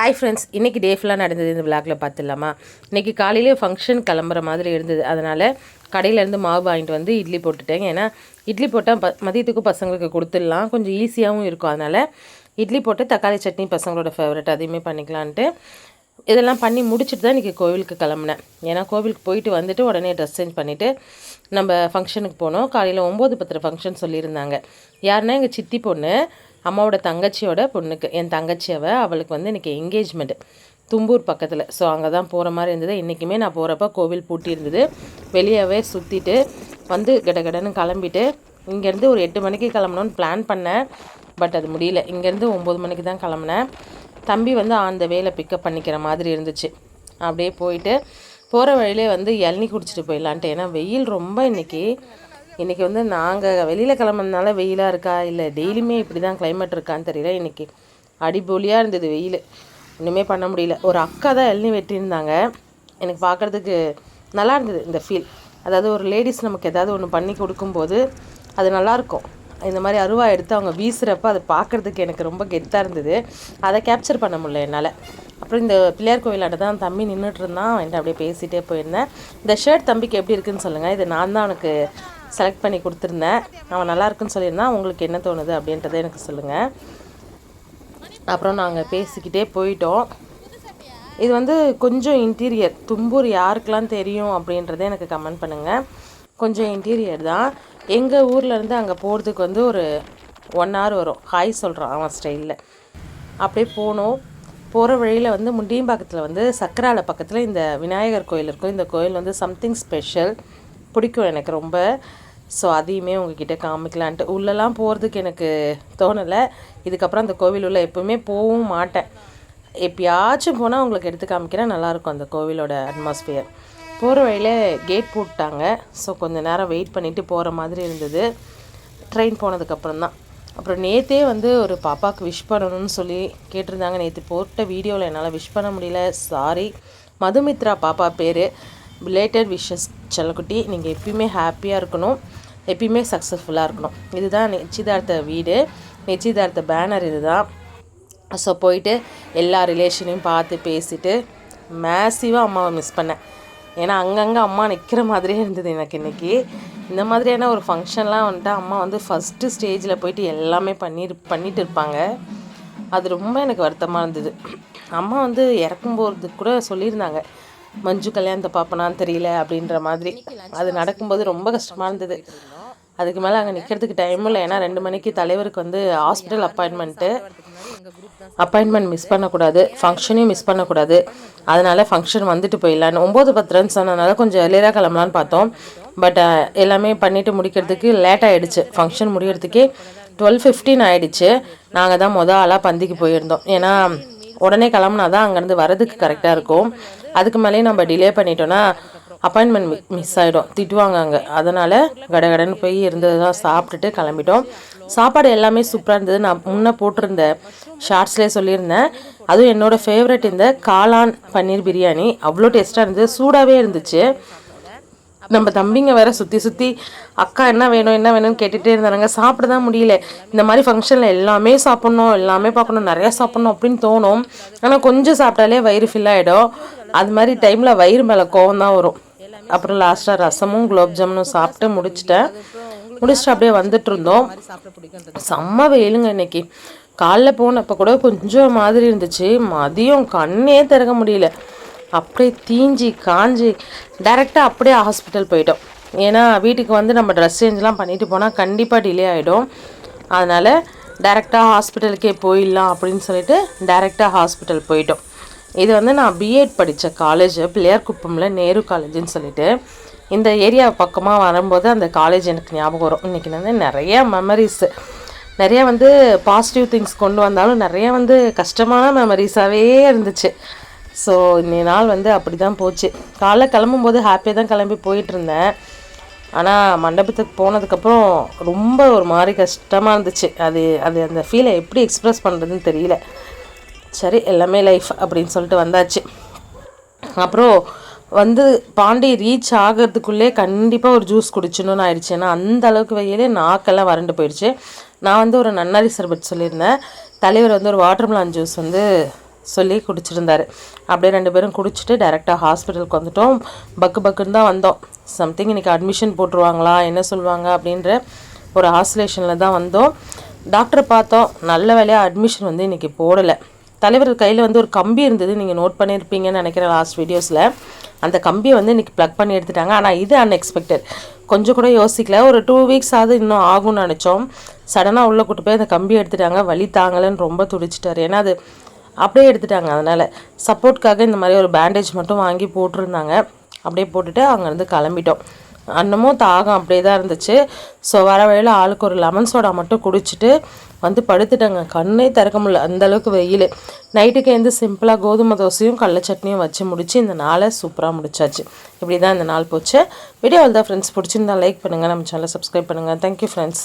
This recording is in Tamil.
ஹாய் ஃப்ரெண்ட்ஸ் இன்றைக்கி டே ஃபுல்லாக நடந்தது இந்த விளாக்ல பார்த்துடலாமா இன்றைக்கி காலையிலே ஃபங்க்ஷன் கிளம்புற மாதிரி இருந்தது. அதனால் கடையிலேருந்து மாவு வாங்கிட்டு வந்து இட்லி போட்டுட்டேன். ஏன்னா இட்லி போட்டால் ப மதியத்துக்கும் பசங்களுக்கு கொடுத்துடலாம். கொஞ்சம் ஈஸியாகவும் இருக்கும். அதனால் இட்லி போட்டு தக்காளி சட்னி பசங்களோட ஃபேவரட் அதையுமே பண்ணிக்கலான்ட்டு இதெல்லாம் பண்ணி முடிச்சுட்டு தான் இன்றைக்கி கோவிலுக்கு கிளம்புனேன். ஏன்னா கோவிலுக்கு போயிட்டு வந்துட்டு உடனே ட்ரெஸ் சேஞ்ச் பண்ணிவிட்டு நம்ம ஃபங்க்ஷனுக்கு போனோம். காலையில் ஒம்பது பத்திர ஃபங்க்ஷன் சொல்லியிருந்தாங்க. யாருன்னா எங்கள் சித்தி பொண்ணு. அம்மாவோட தங்கச்சியோட பொண்ணுக்கு. என் தங்கச்சியவ அவளுக்கு வந்து இன்றைக்கி என்கேஜ்மெண்ட்டு தும்பூர் பக்கத்தில். ஸோ அங்கே தான் போகிற மாதிரி இருந்தது. இன்றைக்குமே நான் போகிறப்ப கோவில் பூட்டி இருந்தது. வெளியவே சுற்றிட்டு வந்து கடகடன்னு கிளம்பிட்டு இங்கேருந்து ஒரு எட்டு மணிக்கு கிளம்பணும்னு பிளான் பண்ணேன். பட் அது முடியல. இங்கேருந்து ஒம்பது மணிக்கு தான் கிளம்புனேன். தம்பி வந்து அந்த வேலை பிக்கப் பண்ணிக்கிற மாதிரி இருந்துச்சு. அப்படியே போயிட்டு போகிற வழியிலே வந்து இளநி குடிச்சிட்டு போயிடலான்ட்டு. ஏன்னா வெயில் ரொம்ப இன்றைக்கி இன்றைக்கி வந்து நாங்கள் வெளியில் கிளம்புனதுனால வெயிலாக இருக்கா? இல்லை டெய்லியுமே இப்படி தான் கிளைமேட் இருக்கான்னு தெரியல. இன்றைக்கி அடிபொலியாக இருந்தது வெயில். ஒன்றுமே பண்ண முடியல. ஒரு அக்கா தான் எழுநி வெட்டியிருந்தாங்க. எனக்கு பார்க்குறதுக்கு நல்லா இருந்தது இந்த ஃபீல் அதாவது ஒரு லேடிஸ் நமக்கு ஏதாவது ஒன்று பண்ணி கொடுக்கும்போது அது நல்லாயிருக்கும் இந்த மாதிரி அருவா எடுத்து அவங்க வீசுகிறப்ப அதை பார்க்குறதுக்கு எனக்கு ரொம்ப கெத்தாக இருந்தது. அதை கேப்சர் பண்ண முடியல என்னால். அப்புறம் இந்த பிள்ளையார் கோயிலாண்ட தான் தம்பி நின்றுட்டு இருந்தான். என்கிட்ட அப்படியே பேசிகிட்டே போயிருந்தேன். இந்த ஷர்ட் தம்பிக்கு எப்படி இருக்குன்னு சொல்லுங்கள் இது நான் தான் அவனுக்கு செலக்ட் பண்ணி கொடுத்துருந்தேன். அவன் நல்லா இருக்குன்னு சொல்லியிருந்தான் உங்களுக்கு என்ன தோணுது அப்படின்றத எனக்கு சொல்லுங்கள் அப்புறம் நாங்கள் பேசிக்கிட்டே போயிட்டோம். இது வந்து கொஞ்சம் இன்டீரியர் தும்பூர் யாருக்கெல்லாம் தெரியும் அப்படின்றத எனக்கு கமெண்ட் பண்ணுங்கள் கொஞ்சம் இன்டீரியர் தான். எங்கள் ஊர்லேருந்து அங்கே போகிறதுக்கு வந்து ஒரு ஒன் ஹவர் வரும். ஹாய் சொல்கிறான் அவன் ஸ்டைலில் அப்படியே போனோம். போகிற வழியில் வந்து முண்டியம்பாக்கத்தில் வந்து சக்கரால பக்கத்தில் இந்த விநாயகர் கோயில் இருக்கும். இந்த கோயில் வந்து சம்திங் ஸ்பெஷல் பிடிக்கும் எனக்கு ரொம்ப. ஸோ அதையுமே உங்ககிட்ட காமிக்கலான்ட்டு. உள்ளெல்லாம் போகிறதுக்கு எனக்கு தோணலை. இதுக்கப்புறம் அந்த கோவில் உள்ள எப்பவுமே போகவும் மாட்டேன். எப்பயாச்சும் போனால் உங்களுக்கு எடுத்து காமிக்கிறேன் நல்லாயிருக்கும் அந்த கோவிலோட அட்மாஸ்பியர் போகிற வழியில் கேட் போட்டாங்க ஸோ கொஞ்சம் நேரம் வெயிட் பண்ணிவிட்டு போகிற மாதிரி இருந்தது. ட்ரெயின் போனதுக்கப்புறம் தான். அப்புறம் நேற்றே வந்து ஒரு பாப்பாவுக்கு விஷ் பண்ணணும்னு சொல்லி கேட்டிருந்தாங்க. நேற்று போட்ட வீடியோவில் என்னால் விஷ் பண்ண முடியல. சாரி மதுமித்ரா பாப்பா பேர். ரிலேட்டட் விஷஸ் செல்லக்குட்டி நீங்கள் எப்பயுமே ஹாப்பியாக இருக்கணும். எப்பயுமே சக்ஸஸ்ஃபுல்லாக இருக்கணும். இதுதான் நிச்சயதார்த்த வீடு. நிச்சயதார்த்த பேனர் இதுதான். ஸோ போயிட்டு எல்லா ரிலேஷனையும் பார்த்து பேசிட்டு மேசிவாக அம்மாவை மிஸ் பண்ணேன். ஏன்னா அங்கங்கே அம்மா நிற்கிற மாதிரியே இருந்தது எனக்கு இன்றைக்கி இந்த மாதிரியான ஒரு ஃபங்க்ஷன்லாம் வந்துட்டு அம்மா வந்து ஃபஸ்ட்டு ஸ்டேஜில் போயிட்டு எல்லாமே பண்ணி பண்ணிட்டு இருப்பாங்க. அது ரொம்ப எனக்கு வருத்தமாக இருந்தது. அம்மா வந்து இறக்கும் போகிறதுக்கு கூட சொல்லியிருந்தாங்க. மஞ்சு கல்யாணத்தை பார்ப்பனான்னு தெரியல அப்படின்ற மாதிரி. அது நடக்கும்போது ரொம்ப கஷ்டமாக இருந்தது. அதுக்கு மேலே அங்கே நிற்கிறதுக்கு டைம் இல்லை. ஏன்னா ரெண்டு மணிக்கு தலைவருக்கு வந்து ஹாஸ்பிட்டல் அப்பாயின்மெண்ட்டு அப்பாயின்மெண்ட் மிஸ் பண்ணக்கூடாது. ஃபங்க்ஷனையும் மிஸ் பண்ணக்கூடாது. அதனால் ஃபங்க்ஷன் வந்துட்டு போயிடலான்னு. ஒம்பது பத்துலன்னு சொன்னதுனால கொஞ்சம் எளியராக கிளம்பலான்னு பார்த்தோம். பட் எல்லாமே பண்ணிவிட்டு முடிக்கிறதுக்கு லேட் ஆகிடுச்சு ஃபங்க்ஷன் முடிகிறதுக்கே டுவெல் ஃபிஃப்டீன் ஆகிடுச்சு நாங்கள் தான் மொதல் ஆளாக பந்திக்கு போயிருந்தோம். ஏன்னா உடனே கிளம்புனா தான் அங்கேருந்து வரதுக்கு கரெக்டாக இருக்கும். அதுக்கு மேலேயும் நம்ம டிலே பண்ணிட்டோன்னா அப்பாயின்மெண்ட் மிஸ் ஆகிடும் திட்டுவாங்க அங்கே. அதனால் கடகடன்னு போய் இருந்தது தான் சாப்பிட்டுட்டு கிளம்பிட்டோம். சாப்பாடு எல்லாமே சூப்பராக இருந்தது. நான் முன்னே போட்டிருந்த ஷார்ட்ஸ்லேயே சொல்லியிருந்தேன். அதுவும் என்னோடய ஃபேவரட் இந்த காளான் பன்னீர் பிரியாணி. அவ்வளோ டேஸ்ட்டாக இருந்தது. சூடாகவே இருந்துச்சு. நம்ம தம்பிங்க வேற சுற்றி சுற்றி அக்கா என்ன வேணும் என்ன வேணும்னு கேட்டுகிட்டே இருந்தாங்க சாப்பிட தான் முடியல. இந்த மாதிரி ஃபங்க்ஷனில் எல்லாமே சாப்பிட்ணும் எல்லாமே பார்க்கணும் நிறையா சாப்பிட்ணும் அப்படின்னு தோணும். ஆனால் கொஞ்சம் சாப்பிட்டாலே வயிறு ஃபில் ஆகிடும் அது மாதிரி டைமில் வயிறு மேலே கோவம் தான் வரும். அப்புறம் லாஸ்ட்டாக ரசமும் குலோப் ஜாமுனும் சாப்பிட்டு முடிச்சிட்டேன். முடிச்சுட்டு அப்படியே வந்துட்டு இருந்தோம். செம்ம வெயிலுங்க இன்னைக்கு. காலைல போனப்போ கூட கொஞ்சம் மாதிரி இருந்துச்சு. மதியம் கண்ணே திறக்க முடியல. அப்படியே தீஞ்சி காஞ்சி டைரெக்டாக அப்படியே ஹாஸ்பிட்டல் போயிட்டோம். ஏன்னா வீட்டுக்கு வந்து நம்ம ட்ரெஸ் சேஞ்செலாம் பண்ணிட்டு போனால் கண்டிப்பாக டிலே ஆகிடும் அதனால் டைரெக்டாக ஹாஸ்பிட்டலுக்கே போயிடலாம் அப்படின்னு சொல்லிட்டு டைரெக்டாக ஹாஸ்பிட்டல் போயிட்டோம். இது வந்து நான் பிஎட் படித்த காலேஜ் பிள்ளையார் குப்பமில் நேரு காலேஜ்னு சொல்லிட்டு. இந்த ஏரியா பக்கமாக வரும்போது அந்த காலேஜ் எனக்கு ஞாபகம் வரும். இன்றைக்கி வந்து நிறைய மெமரிஸு நிறைய வந்து பாசிட்டிவ் திங்ஸ் கொண்டு வந்தாலும் நிறைய வந்து கஷ்டமான மெமரிஸாகவே இருந்துச்சு. ஸோ இன்னைய நாள் வந்து அப்படி தான் போச்சு. காலைல கிளம்பும்போது ஹாப்பியாக தான் கிளம்பி போயிட்டுருந்தேன். ஆனால் மண்டபத்துக்கு போனதுக்கப்புறம் ரொம்ப ஒரு மாதிரி கஷ்டமாக இருந்துச்சு. அது அது அந்த ஃபீலை எப்படி எக்ஸ்ப்ரெஸ் பண்ணுறதுன்னு தெரியல. சரி எல்லாமே லைஃப் அப்படின்னு சொல்லிட்டு வந்தாச்சு. அப்புறம் வந்து பாண்டி ரீச் ஆகிறதுக்குள்ளே கண்டிப்பாக ஒரு ஜூஸ் குடிச்சணும்னு ஆயிடுச்சு. ஏன்னா அந்த அளவுக்கு வெயிலே நாக்கெல்லாம் வறண்டு போயிடுச்சு. நான் வந்து ஒரு நன்னாரி சர்பத் சொல்லியிருந்தேன். தலைவர் வந்து ஒரு வாட்டர் மிலான் ஜூஸ் வந்து சொல்லி குடிச்சிருந்தார். அப்படியே ரெண்டு பேரும் குடிச்சிட்டு டைரெக்டாக ஹாஸ்பிட்டலுக்கு வந்துட்டோம். பக்கு பக்குன்னு தான் வந்தோம். சம்திங் இன்றைக்கி அட்மிஷன் போட்டுருவாங்களா என்ன சொல்லுவாங்க அப்படின்ற ஒரு ஆசோலேஷனில் தான் வந்தோம். டாக்டரை பார்த்தோம் நல்ல வேலையாக அட்மிஷன் வந்து இன்றைக்கி போடலை. தலைவர் கையில் வந்து ஒரு கம்பி இருந்தது நீங்கள் நோட் பண்ணியிருப்பீங்கன்னு நினைக்கிறேன் லாஸ்ட் வீடியோஸில் அந்த கம்பியை வந்து இன்றைக்கி ப்ளக் பண்ணி எடுத்துட்டாங்க. ஆனால் இது அன்எக்ஸ்பெக்டட் கொஞ்சம் கூட யோசிக்கல. ஒரு டூ வீக்ஸ் ஆகுது இன்னும் ஆகும்னு நினச்சோம். சடனாக உள்ளே கூட்டு போய் அந்த கம்பி எடுத்துட்டாங்க. வலி தாங்கலைன்னு ரொம்ப துடிச்சிட்டாரு. ஏன்னா அது அப்படியே எடுத்துட்டாங்க. அதனால் சப்போர்ட்காக இந்த மாதிரி ஒரு பேண்டேஜ் மட்டும் வாங்கி போட்டிருந்தாங்க. அப்படியே போட்டுட்டு அங்கேருந்து கிளம்பிட்டோம். அன்னமும் தாகம் அப்படியே தான் இருந்துச்சு. ஸோ வர வழியில் ஆளுக்கு ஒரு லெமன் சோடா மட்டும் குடிச்சிட்டு வந்து படுத்துட்டாங்க. கண்ணே திறக்க முடியல. அந்தளவுக்கு வெயில். நைட்டுக்கு எந்த சிம்பிளாக கோதுமை தோசையும் கடல சட்னியும் வச்சு முடித்து இந்த நாளை சூப்பராக முடிச்சாச்சு. இப்படி தான் இந்த நாள் போச்சு. வீடியோ தான் ஃப்ரெண்ட்ஸ் பிடிச்சிருந்தா லைக் பண்ணுங்கள் நம்ம சேனலை சப்ஸ்கிரைப் பண்ணுங்கள் தேங்க்யூ ஃப்ரெண்ட்ஸ்